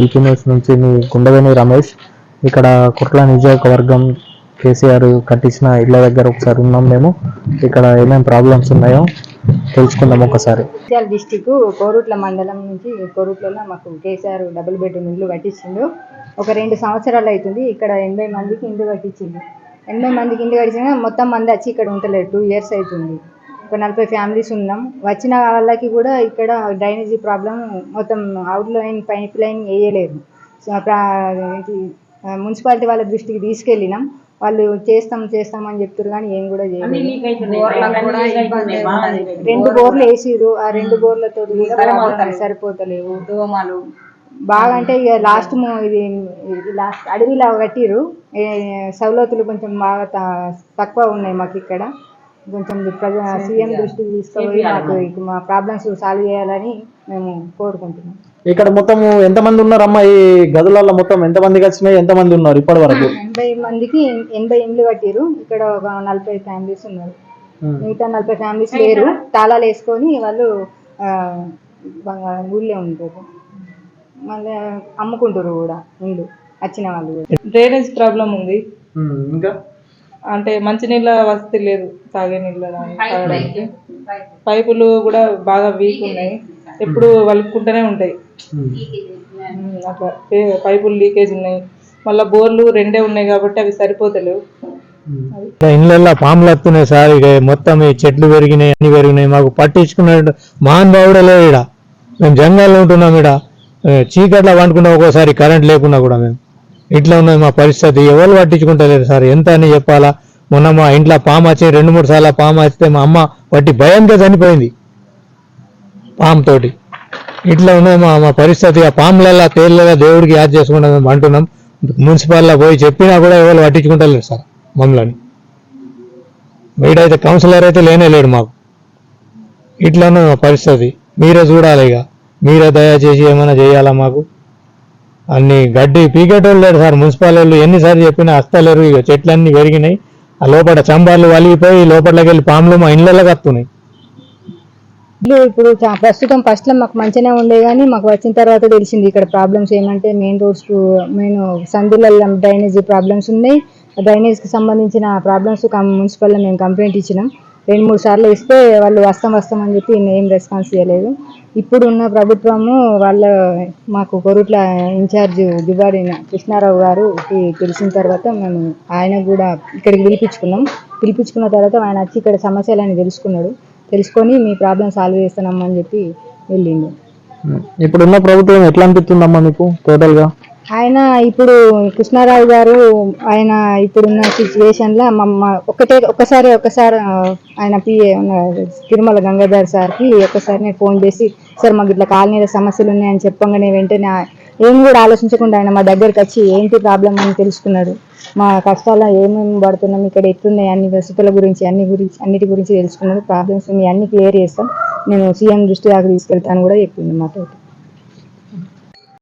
LP news నుంచి మీ గుండవేని రమేష్. ఇక్కడ కుట్ల నియోజకవర్గం కేసీఆర్ కట్టించిన ఇళ్ళ దగ్గర ఒకసారి ఉన్నాం మేము. ఇక్కడ ఏమేమి ప్రాబ్లమ్స్ ఉన్నాయో తెలుసుకుందాం ఒకసారి. జగిత్యాల డిస్టిక్ కోరుట్ల మండలం నుంచి కోరుట్లలో మాకు కేసీఆర్ డబుల్ బెడ్రూమ్ ఇల్లు కట్టించిండు. ఒక రెండు సంవత్సరాలు అవుతుంది ఇక్కడ ఎనభై మందికి ఇల్లు కట్టించిండు. ఎనభై మందికి ఇల్లు కట్టించిన మొత్తం మంది వచ్చి ఇక్కడ ఉంటలేదు టూ ఇయర్స్ అవుతుంది. ఒక నలభై ఫ్యామిలీస్ ఉన్నాం. వచ్చిన వాళ్ళకి కూడా ఇక్కడ డ్రైనేజీ ప్రాబ్లం మొత్తం అవుట్ లైన్ పైప్ లైన్ వేయలేదు. మున్సిపాలిటీ వాళ్ళ దృష్టికి తీసుకెళ్ళినాం. వాళ్ళు చేస్తాం చేస్తాం అని చెప్తారు కానీ ఏం కూడా చేయలేదు. రెండు బోర్లు వేసిరు ఆ రెండు బోర్లతో సరిపోతలేవు. దోమలు. బాగా అంటే ఇక లాస్ట్ ఇది లాస్ట్ అడవిలా కట్టిరు ఏ, సవలతులు కొంచెం బాగా త- తక్కువ ఉన్నాయి మాకు ఇక్కడ. కొంచెం సీఎం దృష్టికి తీసుకుపోయి మాకు మా ప్రాబ్లమ్స్ సాల్వ్ చేయాలని మేము కోరుకుంటున్నాం. ఇక్కడ మొత్తం ఎంతమంది ఉన్నారమ్మా? ఈ గదులలో మొత్తం ఎంతమందికి వచ్చినాయి ఎంతమంది ఉన్నారు ఇప్పటి వరకు ఎనభై మందికి ఎనభై ఇండ్లు కట్టిరు ఇక్కడ ఒక నలభై ఫ్యామిలీస్ ఉన్నారు. మిగతా నలభై ఫ్యామిలీస్ లేరు. తాళాలు వేసుకొని వాళ్ళు ఊళ్ళో ఉంటారు. మళ్ళీ అమ్ముకుంటారు కూడా ఇండ్లు. వచ్చిన వాళ్ళు డ్రైనేజ్ ప్రాబ్లం ఉంది. ఇంకా? అంటే మంచినీళ్ళ వసతి లేదు తాగే నీళ్ళ తాగడానికి పైపులు కూడా బాగా వీక్ ఉన్నాయి. ఎప్పుడు వలుపుకుంటూనే ఉంటాయి. అట్లా. పైపులు లీకేజ్ ఉన్నాయి. మళ్ళీ బోర్లు రెండే ఉన్నాయి కాబట్టి అవి సరిపోతలేవు. ఇళ్ళల్లో పాములు వస్తున్నాయి సార్. ఇక మొత్తం ఈ చెట్లు పెరిగినాయి అన్ని పెరిగినాయి. మాకు పట్టించుకునే మహానుభావుడే లేడు ఈడ. మేము జంగల్లో ఉంటున్నాం ఈడ. ఏ, చీకట్లో వండుకున్నాం ఒక్కోసారి కరెంట్ లేకున్నా కూడా మేము. ఇట్లా ఉన్నది మా పరిస్థితి. ఎవరు పట్టించుకుంటలేరు సార్. ఎంత అని చెప్పాలా? మొన్న మా ఇంట్లో పాము వచ్చి రెండు మూడు సార్లు పాము వస్తే మా అమ్మ పట్టి భయంతో చనిపోయింది పాము తోటి ఇట్లా ఉన్నది మా మా పరిస్థితి. ఆ పాములలో తేళ్ళలో దేవుడికి యాద్ చేసుకుంటాం మేము అంటున్నాం. మున్సిపాల్లో పోయి చెప్పినా కూడా ఎవరు పట్టించుకుంటలేరు సార్ మమ్మల్ని. వీడైతే కౌన్సిలర్ అయితే లేనే లేడు మాకు. ఇట్లానే మా పరిస్థితి. మీరే చూడాలి ఇక. మీరే దయచేసి ఏమైనా చేయాలా మాకు? అన్ని గడ్డి పీకేటోళ్ళు లేడు సార్. మున్సిపాలి వాళ్ళు ఎన్నిసార్లు చెప్పినా అస్తలేరు. ఇక చెట్లన్నీ పెరిగినాయి. ఆ లోపల చంబార్లు వలిగిపోయి లోపలకి వెళ్ళి పాములు మా ఇండ్లలో వస్తున్నాయి ఇల్లు ఇప్పుడు ప్రస్తుతం ఫస్ట్లో మాకు మంచిగానే ఉండే కానీ మాకు వచ్చిన తర్వాత తెలిసింది ఇక్కడ ప్రాబ్లమ్స్ ఏమంటే మెయిన్ రోడ్స్ మెయిన్ సందులలో డ్రైనేజీ ప్రాబ్లమ్స్ ఉన్నాయి. డ్రైనేజ్కి సంబంధించిన ప్రాబ్లమ్స్ మున్సిపల్లో మేము కంప్లైంట్ ఇచ్చినాం. రెండు మూడు సార్లు ఇస్తే వాళ్ళు వస్తాం వస్తాం అని చెప్పి ఏం రెస్పాన్స్ చేయలేదు ఇప్పుడు ఉన్న ప్రభుత్వము వాళ్ళ మాకు కొరుట్ల ఇన్ఛార్జ్ దుబాడి కృష్ణారావు గారు తెలిసిన తర్వాత మేము ఆయన కూడా ఇక్కడికి పిలిపించుకున్నాం. పిలిపించుకున్న తర్వాత ఆయన వచ్చి ఇక్కడ సమస్యలని తెలుసుకున్నాడు. తెలుసుకొని మీ ప్రాబ్లం సాల్వ్ చేస్తున్నామని చెప్పి వెళ్ళిండు. ఇప్పుడున్న ప్రభుత్వం ఎట్లా అనిపిస్తుందమ్మా మీకు టోటల్గా ఆయన ఇప్పుడు కృష్ణారావు గారు ఆయన ఇప్పుడున్న సిచ్యువేషన్లో మమ్మ ఒకటే ఒకసారి ఒకసారి ఆయన పిఏ తిరుమల గంగాధర్ సార్కి ఒకసారి నేను ఫోన్ చేసి సార్ మాకు ఇట్లా కాలనీల సమస్యలు ఉన్నాయని చెప్పగానే వెంటనే ఏం కూడా ఆలోచించకుండా ఆయన మా దగ్గరికి వచ్చి ఏంటి ప్రాబ్లం అని తెలుసుకున్నాడు. మా కష్టాలు ఏమేమి పడుతున్నాం ఇక్కడ ఎట్లున్నాయి అన్ని వసతుల గురించి అన్ని గురించి అన్నిటి గురించి తెలుసుకున్నాడు. ప్రాబ్లమ్స్ మీ అన్ని క్లియర్ చేస్తాం. నేను సీఎం దృష్టి దాకా తీసుకెళ్తాను కూడా చెప్పింది మాతో